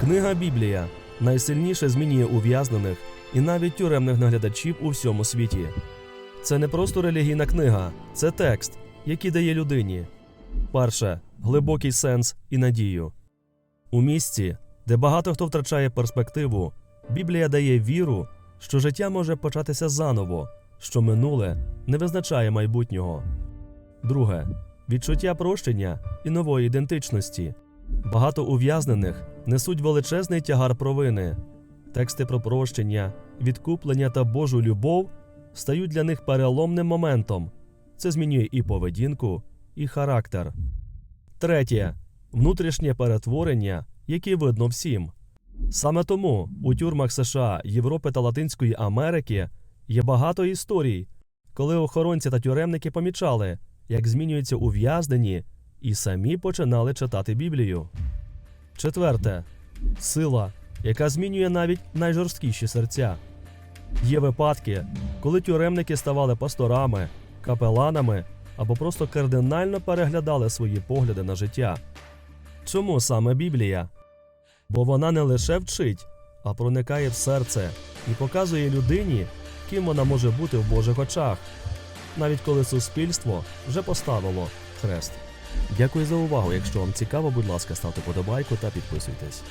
Книга Біблія найсильніше змінює ув'язнених і навіть тюремних наглядачів у всьому світі. Це не просто релігійна книга, це текст, який дає людині. Перше глибокий сенс і надію. У місці, де багато хто втрачає перспективу, Біблія дає віру, що життя може початися заново, що минуле не визначає майбутнього. Друге відчуття прощення і нової ідентичності. Багато ув'язнених несуть величезний тягар провини. Тексти про прощення, відкуплення та Божу любов стають для них переломним моментом. Це змінює і поведінку, і характер. Третє внутрішнє перетворення, яке видно всім. Саме тому у тюрмах США, Європи та Латинської Америки є багато історій, коли охоронці та тюремники помічали, як змінюються ув'язнені, і самі починали читати Біблію. Четверте сила, яка змінює навіть найжорсткіші серця. Є випадки, коли тюремники ставали пасторами, капеланами або просто кардинально переглядали свої погляди на життя. Чому саме Біблія? Бо вона не лише вчить, а проникає в серце і показує людині, ким вона може бути в Божих очах, навіть коли суспільство вже поставило хрест. Дякую за увагу. Якщо вам цікаво, будь ласка, ставте подобайку та підписуйтесь.